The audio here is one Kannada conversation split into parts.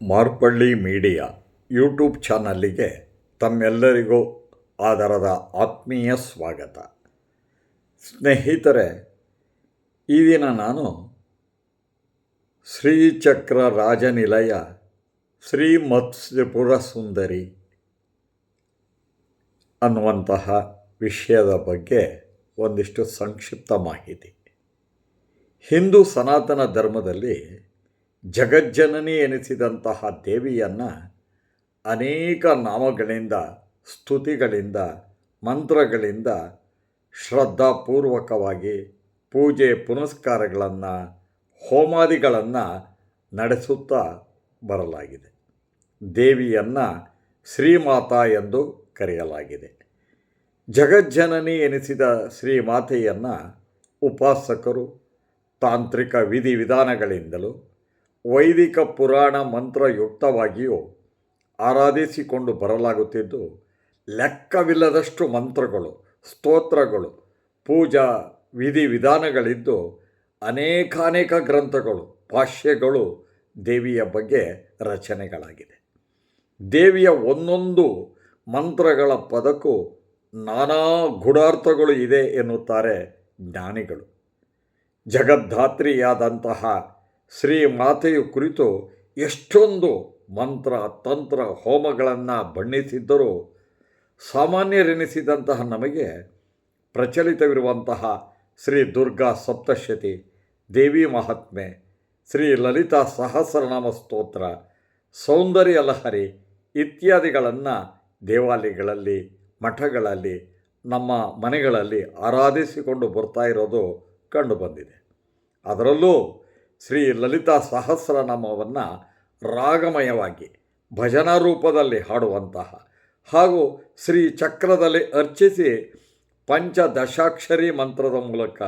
ಮಾರ್ಪಳ್ಳಿ ಮೀಡಿಯಾ ಯೂಟ್ಯೂಬ್ ಚಾನಲ್ಲಿಗೆ ತಮ್ಮೆಲ್ಲರಿಗೂ ಆದರದ ಆತ್ಮೀಯ ಸ್ವಾಗತ. ಸ್ನೇಹಿತರೆ, ಈ ದಿನ ನಾನು ಶ್ರೀಚಕ್ರ ರಾಜನಿಲಯ ಶ್ರೀ ಮತ್ಸ್ಯಪುರ ಸುಂದರಿ ಅನ್ನುವಂತಹ ವಿಷಯದ ಬಗ್ಗೆ ಒಂದಿಷ್ಟು ಸಂಕ್ಷಿಪ್ತ ಮಾಹಿತಿ. ಹಿಂದೂ ಸನಾತನ ಧರ್ಮದಲ್ಲಿ ಜಗಜ್ಜನನಿ ಎನಿಸಿದಂತಹ ದೇವಿಯನ್ನು ಅನೇಕ ನಾಮಗಳಿಂದ, ಸ್ತುತಿಗಳಿಂದ, ಮಂತ್ರಗಳಿಂದ ಶ್ರದ್ಧಾಪೂರ್ವಕವಾಗಿ ಪೂಜೆ ಪುನಸ್ಕಾರಗಳನ್ನು, ಹೋಮಾದಿಗಳನ್ನು ನಡೆಸುತ್ತಾ ಬರಲಾಗಿದೆ. ದೇವಿಯನ್ನು ಶ್ರೀಮಾತಾ ಎಂದು ಕರೆಯಲಾಗಿದೆ. ಜಗಜ್ಜನನಿ ಎನಿಸಿದ ಶ್ರೀಮಾತೆಯನ್ನು ಉಪಾಸಕರು ತಾಂತ್ರಿಕ ವಿಧಿವಿಧಾನಗಳಿಂದಲೂ ವೈದಿಕ ಪುರಾಣ ಮಂತ್ರಯುಕ್ತವಾಗಿಯೂ ಆರಾಧಿಸಿಕೊಂಡು ಬರಲಾಗುತ್ತಿದ್ದು, ಲೆಕ್ಕವಿಲ್ಲದಷ್ಟು ಮಂತ್ರಗಳು, ಸ್ತೋತ್ರಗಳು, ಪೂಜಾ ವಿಧಿವಿಧಾನಗಳಿದ್ದು ಅನೇಕಾನೇಕ ಗ್ರಂಥಗಳು, ಭಾಷ್ಯಗಳು ದೇವಿಯ ಬಗ್ಗೆ ರಚನೆಗಳಾಗಿದೆ. ದೇವಿಯ ಒಂದೊಂದು ಮಂತ್ರಗಳ ಪದಕ್ಕೂ ನಾನಾ ಗೂಢಾರ್ಥಗಳು ಇದೆ ಎನ್ನುತ್ತಾರೆ ಜ್ಞಾನಿಗಳು. ಜಗದ್ಧಾತ್ರಿಯಾದಂತಹ ಶ್ರೀ ಮಾತೆಯು ಕುರಿತು ಎಷ್ಟೊಂದು ಮಂತ್ರ, ತಂತ್ರ, ಹೋಮಗಳನ್ನು ಬಣ್ಣಿಸಿದ್ದರೂ ಸಾಮಾನ್ಯರೆನಿಸಿದಂತಹ ನಮಗೆ ಪ್ರಚಲಿತವಿರುವಂತಹ ಶ್ರೀ ದುರ್ಗಾ ಸಪ್ತಶತಿ, ದೇವಿ ಮಹಾತ್ಮೆ, ಶ್ರೀ ಲಲಿತಾ ಸಹಸ್ರನಾಮ ಸ್ತೋತ್ರ, ಸೌಂದರ್ಯ ಲಹರಿ ಇತ್ಯಾದಿಗಳನ್ನು ದೇವಾಲಯಗಳಲ್ಲಿ, ಮಠಗಳಲ್ಲಿ, ನಮ್ಮ ಮನೆಗಳಲ್ಲಿ ಆರಾಧಿಸಿಕೊಂಡು ಬರ್ತಾ ಇರೋದು ಕಂಡುಬಂದಿದೆ ಅದರಲ್ಲೂ ಶ್ರೀ ಲಲಿತಾ ಸಹಸ್ರನಾಮವನ್ನು ರಾಗಮಯವಾಗಿ ಭಜನಾ ರೂಪದಲ್ಲಿ ಹಾಡುವಂತಹ ಹಾಗೂ ಶ್ರೀ ಚಕ್ರದಲ್ಲಿ ಅರ್ಚಿಸಿ ಪಂಚದಶಾಕ್ಷರಿ ಮಂತ್ರದ ಮೂಲಕ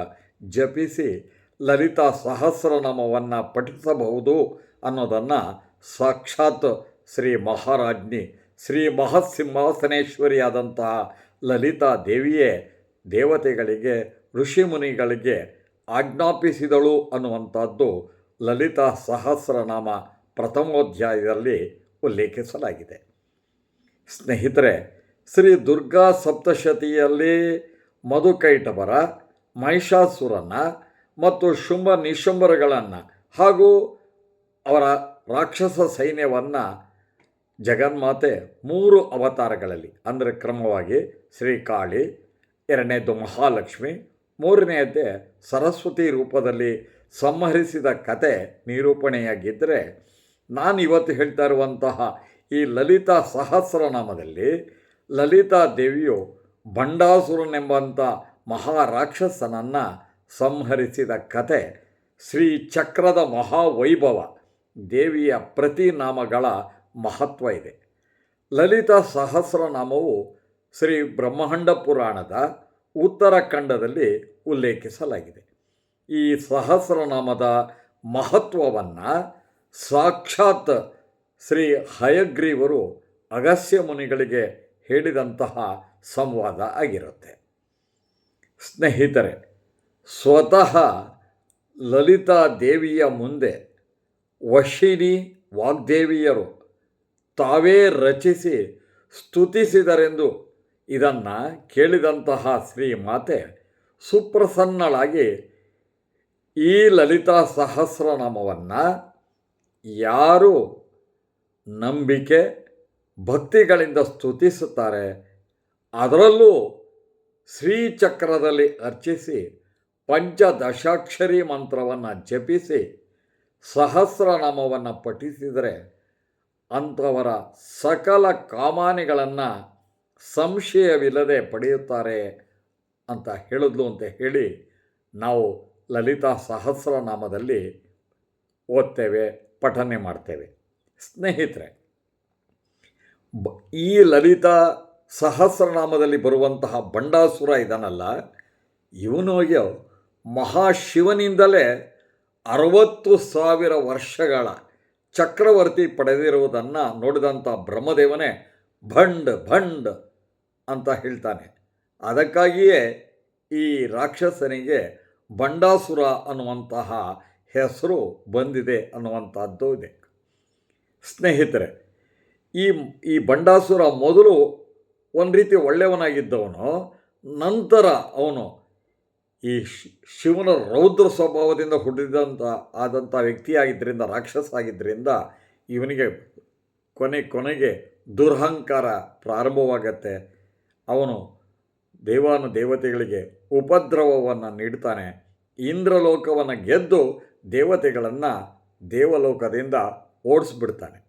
ಜಪಿಸಿ ಲಲಿತಾ ಸಹಸ್ರನಾಮವನ್ನು ಪಠಿಸಬಹುದು ಅನ್ನೋದನ್ನು ಸಾಕ್ಷಾತ್ ಶ್ರೀ ಮಹಾರಾಜ್ನಿ ಶ್ರೀ ಮಹಸಿಂಹಾಸನೇಶ್ವರಿಯಾದಂತಹ ಲಲಿತಾ ದೇವಿಯೇ ದೇವತೆಗಳಿಗೆ, ಋಷಿಮುನಿಗಳಿಗೆ ಆಜ್ಞಾಪಿಸಿದಳು ಅನ್ನುವಂಥದ್ದು ಲಲಿತಾ ಸಹಸ್ರನಾಮ ಪ್ರಥಮೋಧ್ಯಾಯದಲ್ಲಿ ಉಲ್ಲೇಖಿಸಲಾಗಿದೆ. ಸ್ನೇಹಿತರೆ, ಶ್ರೀ ದುರ್ಗಾ ಸಪ್ತಶತಿಯಲ್ಲಿ ಮಧುಕೈಟಬರ, ಮಹಿಷಾಸುರನ ಮತ್ತು ಶುಂಭ ನಿಶುಂಭರಗಳನ್ನು ಹಾಗೂ ಅವರ ರಾಕ್ಷಸ ಸೈನ್ಯವನ್ನು ಜಗನ್ಮಾತೆ ಮೂರು ಅವತಾರಗಳಲ್ಲಿ, ಅಂದರೆ ಕ್ರಮವಾಗಿ ಶ್ರೀಕಾಳಿ, ಎರಡನೇದು ಮಹಾಲಕ್ಷ್ಮಿ ಮೂರನೆಯದ್ದೇ ಸರಸ್ವತಿ ರೂಪದಲ್ಲಿ ಸಂಹರಿಸಿದ ಕತೆ ನಿರೂಪಣೆಯಾಗಿದ್ದರೆ ನಾನು ಇವತ್ತು ಹೇಳ್ತಾ ಇರುವಂತಹ ಈ ಲಲಿತಾ ಸಹಸ್ರನಾಮದಲ್ಲಿ ಲಲಿತಾ ದೇವಿಯು ಭಂಡಾಸುರನೆಂಬಂಥ ಮಹಾರಾಕ್ಷಸನನ್ನು ಸಂಹರಿಸಿದ ಕತೆ ಶ್ರೀ ಚಕ್ರದ ಮಹಾವೈಭವ ದೇವಿಯ ಪ್ರತಿ ನಾಮಗಳ ಮಹತ್ವ ಇದೆ. ಲಲಿತಾ ಸಹಸ್ರನಾಮವು ಶ್ರೀ ಬ್ರಹ್ಮಾಂಡ ಪುರಾಣದ ಉತ್ತರಾಖಂಡದಲ್ಲಿ ಉಲ್ಲೇಖಿಸಲಾಗಿದೆ. ಈ ಸಹಸ್ರನಾಮದ ಮಹತ್ವವನ್ನು ಸಾಕ್ಷಾತ್ ಶ್ರೀ ಹಯಗ್ರೀವರು ಅಗಸ್ಯ ಮುನಿಗಳಿಗೆ ಹೇಳಿದಂತಹ ಸಂವಾದ ಆಗಿರುತ್ತೆ. ಸ್ನೇಹಿತರೆ, ಸ್ವತಃ ಲಲಿತಾ ದೇವಿಯ ಮುಂದೆ ವಶಿನಿ ವಾಗ್ದೇವಿಯರು ತಾವೇ ರಚಿಸಿ ಸ್ತುತಿಸಿದರೆಂದು ಇದನ್ನು ಕೇಳಿದಂತಹ ಶ್ರೀ ಮಾತೆ ಸುಪ್ರಸನ್ನಳಾಗಿ ಈ ಲಲಿತಾ ಸಹಸ್ರನಾಮವನ್ನು ಯಾರು ನಂಬಿಕೆ, ಭಕ್ತಿಗಳಿಂದ ಸ್ತುತಿಸುತ್ತಾರೆ, ಅದರಲ್ಲೂ ಶ್ರೀಚಕ್ರದಲ್ಲಿ ಅರ್ಚಿಸಿ ಪಂಚದಶಾಕ್ಷರಿ ಮಂತ್ರವನ್ನು ಜಪಿಸಿ ಸಹಸ್ರನಾಮವನ್ನು ಪಠಿಸಿದರೆ ಅಂಥವರ ಸಕಲ ಕಾಮಾನಿಗಳನ್ನು ಸಂಶಯವಿಲ್ಲದೆ ಪಡೆಯುತ್ತಾರೆ ಅಂತ ಹೇಳಿದ್ಲು ಅಂತ ಹೇಳಿ ನಾವು ಲಲಿತಾ ಸಹಸ್ರನಾಮದಲ್ಲಿ ಓದ್ತೇವೆ, ಪಠನೆ ಮಾಡ್ತೇವೆ. ಸ್ನೇಹಿತರೆ, ಬ, ಈ ಲಲಿತಾ ಸಹಸ್ರನಾಮದಲ್ಲಿ ಬರುವಂತಹ ಬಂಡಾಸುರ ಇದನ್ನಲ್ಲ ಇವನಿಗೆ ಮಹಾಶಿವನಿಂದಲೇ ಅರವತ್ತು ಸಾವಿರ ವರ್ಷಗಳ ಚಕ್ರವರ್ತಿ ಪಡೆದಿರುವುದನ್ನು ನೋಡಿದಂಥ ಬ್ರಹ್ಮದೇವನೇ ಭಂಡ್ ಭಂಡ್ ಅಂತ ಹೇಳ್ತಾನೆ. ಅದಕ್ಕಾಗಿಯೇ ಈ ರಾಕ್ಷಸನಿಗೆ ಬಂಡಾಸುರ ಅನ್ನುವಂತಹ ಹೆಸರು ಬಂದಿದೆ ಅನ್ನುವಂಥದ್ದು ಇದೆ. ಸ್ನೇಹಿತರೆ, ಈ ಈ ಬಂಡಾಸುರ ಮೊದಲು ಒಂದು ರೀತಿ ಒಳ್ಳೆಯವನಾಗಿದ್ದವನು, ನಂತರ ಅವನು ಈ ಶಿವನ ರೌದ್ರ ಸ್ವಭಾವದಿಂದ ಹುಟ್ಟಿದಂಥ ಆದಂಥ ವ್ಯಕ್ತಿಯಾಗಿದ್ದರಿಂದ ರಾಕ್ಷಸ ಆಗಿದ್ದರಿಂದ ಇವನಿಗೆ ಕೊನೆ ಕೊನೆಗೆ ದುರಹಂಕಾರ ಪ್ರಾರಂಭವಾಗತ್ತೆ. ಅವನು ದೇವಾನು ದೇವತೆಗಳಿಗೆ ಉಪದ್ರವವನ್ನು ನೀಡ್ತಾನೆ. ಇಂದ್ರಲೋಕವನ್ನು ಗೆದ್ದು ದೇವತೆಗಳನ್ನು ದೇವಲೋಕದಿಂದ ಓಡಿಸ್ಬಿಡ್ತಾನೆ.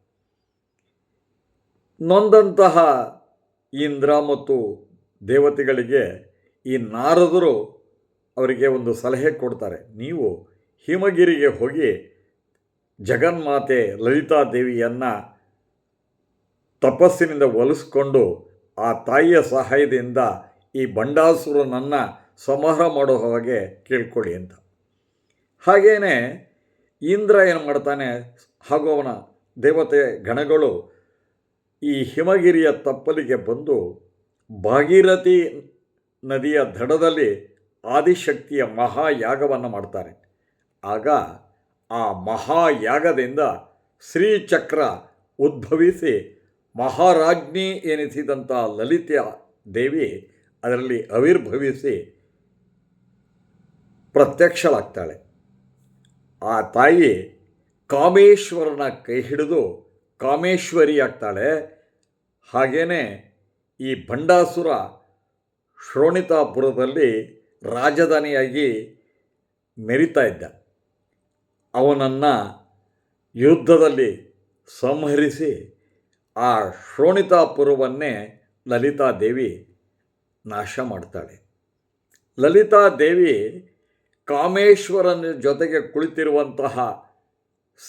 ನೊಂದಂತಹ ಇಂದ್ರ ಮತ್ತು ದೇವತೆಗಳಿಗೆ ಈ ನಾರದರು ಅವರಿಗೆ ಒಂದು ಸಲಹೆ ಕೊಡ್ತಾರೆ. ನೀವು ಹಿಮಗಿರಿಗೆ ಹೋಗಿ ಜಗನ್ಮಾತೆ ಲಲಿತಾದೇವಿಯನ್ನು ತಪಸ್ಸಿನಿಂದ ಒಲಿಸ್ಕೊಂಡು ಆ ತಾಯಿಯ ಸಹಾಯದಿಂದ ಈ ಬಂಡಾಸುರನನ್ನು ಸಂಹಾರ ಮಾಡೋ ಹಾಗೆ ಕೇಳ್ಕೊಳ್ಳಿ ಅಂತ. ಹಾಗೇನೆ ಇಂದ್ರ ಏನು ಮಾಡ್ತಾನೆ ಹಾಗೂ ಅವನ ದೇವತೆ ಗಣಗಳು ಈ ಹಿಮಗಿರಿಯ ತಪ್ಪಲಿಗೆ ಬಂದು ಭಾಗೀರಥಿ ನದಿಯ ದಡದಲ್ಲಿ ಆದಿಶಕ್ತಿಯ ಮಹಾಯಾಗವನ್ನು ಮಾಡ್ತಾರೆ. ಆಗ ಆ ಮಹಾಯಾಗದಿಂದ ಶ್ರೀಚಕ್ರ ಉದ್ಭವಿಸಿ ಮಹಾರಾಜ್ಞಿ ಎನಿಸಿದಂಥ ಲಲಿತ ದೇವಿ ಅದರಲ್ಲಿ ಆವಿರ್ಭವಿಸಿ ಪ್ರತ್ಯಕ್ಷಳಾಗ್ತಾಳೆ. ಆ ತಾಯಿ ಕಾಮೇಶ್ವರನ ಕೈ ಹಿಡಿದು ಕಾಮೇಶ್ವರಿ ಆಗ್ತಾಳೆ. ಹಾಗೇನೆ ಈ ಭಂಡಾಸುರ ಶ್ರೋಣಿತಾಪುರದಲ್ಲಿ ರಾಜಧಾನಿಯಾಗಿ ಮೆರಿತಾ ಇದ್ದ. ಅವನನ್ನು ಯುದ್ಧದಲ್ಲಿ ಸಂಹರಿಸಿ ಆ ಶ್ರೋಣಿತಾಪುರವನ್ನೇ ಲಲಿತಾದೇವಿ ನಾಶ ಮಾಡ್ತಾಳೆ. ಲಲಿತಾದೇವಿ ಕಾಮೇಶ್ವರನ ಜೊತೆಗೆ ಕುಳಿತಿರುವಂತಹ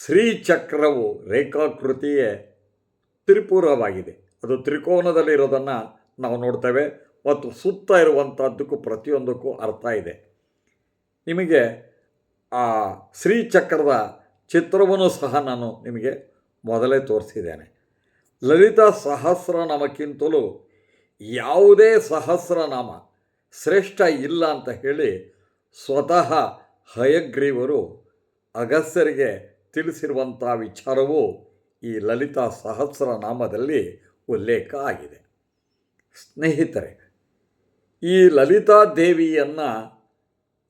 ಶ್ರೀಚಕ್ರವು ರೇಖಾಕೃತಿಯೇ ತ್ರಿಪುರವಾಗಿದೆ. ಅದು ತ್ರಿಕೋನದಲ್ಲಿರೋದನ್ನು ನಾವು ನೋಡ್ತೇವೆ. ಮತ್ತು ಸುತ್ತ ಇರುವಂಥದ್ದಕ್ಕೂ ಪ್ರತಿಯೊಂದಕ್ಕೂ ಅರ್ಥ ಇದೆ. ನಿಮಗೆ ಆ ಶ್ರೀಚಕ್ರದ ಚಿತ್ರವನ್ನು ಸಹ ನಾನು ನಿಮಗೆ ಮೊದಲೇ ತೋರಿಸಿದ್ದೇನೆ. ಲಲಿತಾ ಸಹಸ್ರನಾಮಕ್ಕಿಂತಲೂ ಯಾವುದೇ ಸಹಸ್ರನಾಮ ಶ್ರೇಷ್ಠ ಇಲ್ಲ ಅಂತ ಹೇಳಿ ಸ್ವತಃ ಹಯಗ್ರೀವರು ಅಗಸ್ತ್ಯರಿಗೆ ತಿಳಿಸಿರುವಂಥ ವಿಚಾರವು ಈ ಲಲಿತಾ ಸಹಸ್ರನಾಮದಲ್ಲಿ ಉಲ್ಲೇಖ ಆಗಿದೆ. ಸ್ನೇಹಿತರೆ, ಈ ಲಲಿತಾ ದೇವಿಯನ್ನು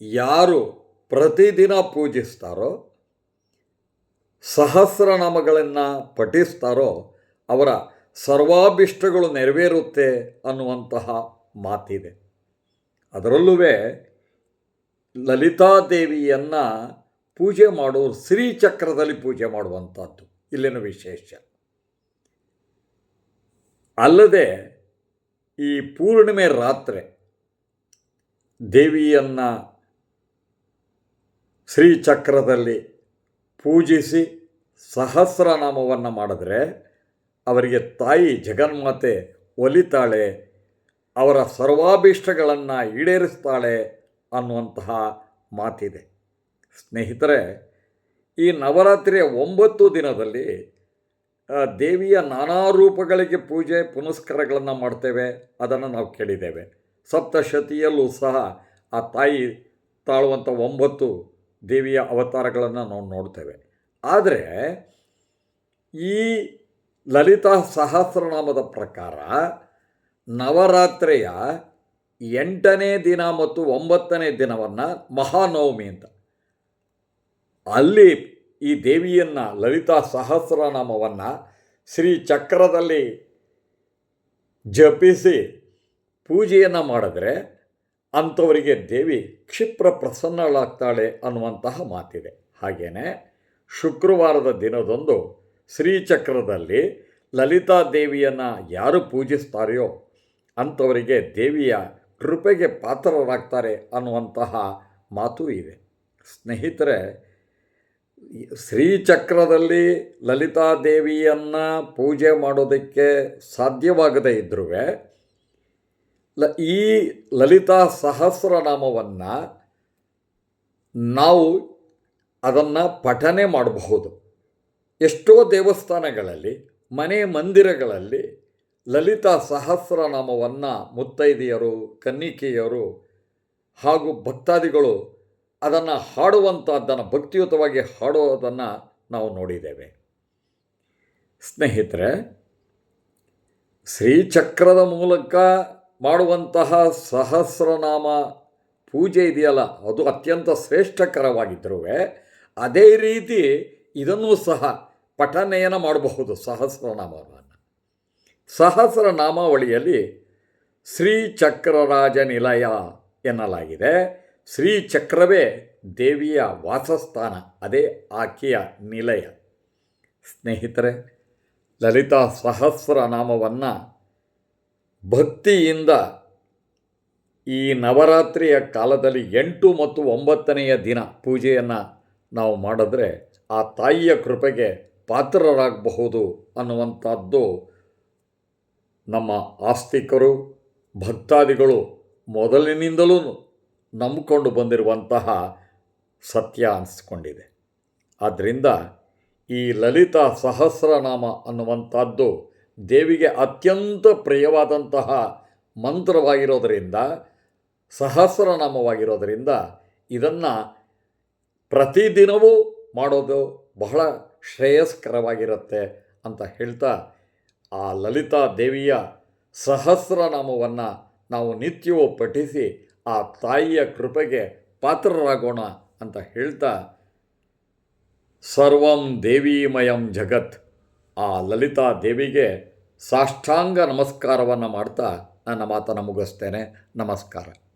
ಯಾರು ಪ್ರತಿದಿನ ಪೂಜಿಸ್ತಾರೋ, ಸಹಸ್ರನಾಮಗಳನ್ನು ಪಠಿಸ್ತಾರೋ ಅವರ ಸರ್ವಾಭಿಷ್ಟಗಳು ನೆರವೇರುತ್ತೆ ಅನ್ನುವಂತಹ ಮಾತಿದೆ. ಅದರಲ್ಲೂ ಲಲಿತಾದೇವಿಯನ್ನು ಪೂಜೆ ಮಾಡೋರು ಶ್ರೀಚಕ್ರದಲ್ಲಿ ಪೂಜೆ ಮಾಡುವಂಥದ್ದು. ಇಲ್ಲಿನ ವಿಶೇಷ. ಅಲ್ಲದೆ ಈ ಪೂರ್ಣಿಮೆ ರಾತ್ರಿ ದೇವಿಯನ್ನು ಶ್ರೀಚಕ್ರದಲ್ಲಿ ಪೂಜಿಸಿ ಸಹಸ್ರನಾಮವನ್ನು ಮಾಡಿದ್ರೆ ಅವರಿಗೆ ತಾಯಿ ಜಗನ್ಮಾತೆ ಒಲಿತಾಳೆ, ಅವರ ಸರ್ವಾಭೀಷ್ಟಗಳನ್ನು ಈಡೇರಿಸ್ತಾಳೆ ಅನ್ನುವಂತಹ ಮಾತಿದೆ. ಸ್ನೇಹಿತರೆ, ಈ ನವರಾತ್ರಿಯ ಒಂಬತ್ತು ದಿನದಲ್ಲಿ ದೇವಿಯ ನಾನಾ ರೂಪಗಳಿಗೆ ಪೂಜೆ, ಪುನಸ್ಕಾರಗಳನ್ನು ಮಾಡ್ತೇವೆ ಅದನ್ನು ನಾವು ಕೇಳಿದ್ದೇವೆ. ಸಪ್ತಶತಿಯಲ್ಲೂ ಸಹ ಆ ತಾಯಿ ತಾಳುವಂಥ ಒಂಬತ್ತು ದೇವಿಯ ಅವತಾರಗಳನ್ನು ನಾವು ನೋಡ್ತೇವೆ. ಆದರೆ, ಈ ಲಲಿತಾ ಸಹಸ್ರನಾಮದ ಪ್ರಕಾರ ನವರಾತ್ರಿಯ ಎಂಟನೇ ದಿನ ಮತ್ತು ಒಂಬತ್ತನೇ ದಿನವನ್ನು ಮಹಾನವಮಿ ಅಂತ. ಅಲ್ಲಿ ಈ ದೇವಿಯನ್ನು ಲಲಿತಾ ಸಹಸ್ರನಾಮವನ್ನು ಶ್ರೀ ಚಕ್ರದಲ್ಲಿ ಜಪಿಸಿ ಪೂಜೆಯನ್ನು ಮಾಡಿದ್ರೆ ಅಂಥವರಿಗೆ ದೇವಿ ಕ್ಷಿಪ್ರ ಪ್ರಸನ್ನಳಾಗ್ತಾಳೆ ಅನ್ನುವಂತಹ ಮಾತಿದೆ. ಹಾಗೆಯೇ ಶುಕ್ರವಾರದ ದಿನದಂದು ಶ್ರೀಚಕ್ರದಲ್ಲಿ ಲಲಿತಾ ದೇವಿಯನ್ನು ಯಾರು ಪೂಜಿಸ್ತಾರೆಯೋ ಅಂಥವರಿಗೆ ದೇವಿಯ ಕೃಪೆಗೆ ಪಾತ್ರರಾಗ್ತಾರೆ ಅನ್ನುವಂತಹ ಮಾತು ಇದೆ. ಸ್ನೇಹಿತರೆ, ಶ್ರೀಚಕ್ರದಲ್ಲಿ ಲಲಿತಾ ದೇವಿಯನ್ನು ಪೂಜೆ ಮಾಡೋದಕ್ಕೆ ಸಾಧ್ಯವಾಗದೇ ಇದ್ದರೂ ಲ, ಈ ಲಲಿತಾ ಸಹಸ್ರನಾಮವನ್ನು ನಾವು ಅದನ್ನು ಪಠನೆ ಮಾಡಬಹುದು. ಎಷ್ಟೋ ದೇವಸ್ಥಾನಗಳಲ್ಲಿ, ಮನೆ ಮಂದಿರಗಳಲ್ಲಿ ಲಲಿತಾ ಸಹಸ್ರನಾಮವನ್ನು ಮುತ್ತೈದೆಯರು, ಕನ್ನಿಕೆಯರು ಹಾಗೂ ಭಕ್ತಾದಿಗಳು ಅದನ್ನು ಹಾಡುವಂಥದ್ದನ್ನು ಭಕ್ತಿಯುತವಾಗಿ ಹಾಡೋದನ್ನು ನಾವು ನೋಡಿದ್ದೇವೆ. ಸ್ನೇಹಿತರೆ, ಶ್ರೀಚಕ್ರದ ಮೂಲಕ ಮಾಡುವಂತಹ ಸಹಸ್ರನಾಮ ಪೂಜೆ ಇದೆಯಲ್ಲ, ಅದು ಅತ್ಯಂತ ಶ್ರೇಷ್ಠಕರವಾಗಿದ್ದರೂ ಅದೇ ರೀತಿ ಇದನ್ನು ಸಹ ಪಠನೆಯನ್ನು ಮಾಡಬಹುದು, ಸಹಸ್ರನಾಮವನ್ನು. ಸಹಸ್ರನಾಮಾವಳಿಯಲ್ಲಿ ಶ್ರೀಚಕ್ರರಾಜ ನಿಲಯ ಎನ್ನಲಾಗಿದೆ. ಶ್ರೀಚಕ್ರವೇ ದೇವಿಯ ವಾಸಸ್ಥಾನ, ಅದೇ ಆಕೆಯ ನಿಲಯ. ಸ್ನೇಹಿತರೆ, ಲಲಿತಾ ಸಹಸ್ರನಾಮವನ್ನು ಭಕ್ತಿಯಿಂದ ಈ ನವರಾತ್ರಿಯ ಕಾಲದಲ್ಲಿ ಎಂಟು ಮತ್ತು ಒಂಬತ್ತನೆಯ ದಿನ ಪೂಜೆಯನ್ನು ನಾವು ಮಾಡಿದ್ರೆ ಆ ತಾಯಿಯ ಕೃಪೆಗೆ ಪಾತ್ರರಾಗಬಹುದು ಅನ್ನುವಂಥದ್ದು ನಮ್ಮ ಆಸ್ತಿಕರು, ಭಕ್ತಾದಿಗಳು ಮೊದಲಿನಿಂದಲೂ ನಂಬಿಕೊಂಡು ಬಂದಿರುವಂತಹ ಸತ್ಯ ಅನಿಸ್ಕೊಂಡಿದೆ. ಆದ್ದರಿಂದ ಈ ಲಲಿತಾ ಸಹಸ್ರನಾಮ ಅನ್ನುವಂಥದ್ದು ದೇವಿಗೆ ಅತ್ಯಂತ ಪ್ರಿಯವಾದಂತಹ ಮಂತ್ರವಾಗಿರೋದರಿಂದ, ಸಹಸ್ರನಾಮವಾಗಿರೋದರಿಂದ ಇದನ್ನು ಪ್ರತಿದಿನವೂ ಮಾಡೋದು ಬಹಳ ಶ್ರೇಯಸ್ಕರವಾಗಿರುತ್ತೆ ಅಂತ ಹೇಳ್ತಾ ಆ ಲಲಿತಾ ದೇವಿಯ ಸಹಸ್ರನಾಮವನ್ನು ನಾವು ನಿತ್ಯವೂ ಪಠಿಸಿ ಆ ತಾಯಿಯ ಕೃಪೆಗೆ ಪಾತ್ರರಾಗೋಣ ಅಂತ ಹೇಳ್ತಾ, ಸರ್ವಂ ದೇವೀಮಯಂ ಜಗತ್. ಆ ಲಲಿತಾ ದೇವಿಗೆ ಸಾಷ್ಟಾಂಗ ನಮಸ್ಕಾರವನ್ನು ಮಾಡ್ತಾ ನನ್ನ ಮಾತನ್ನು ಮುಗಿಸ್ತೇನೆ. ನಮಸ್ಕಾರ.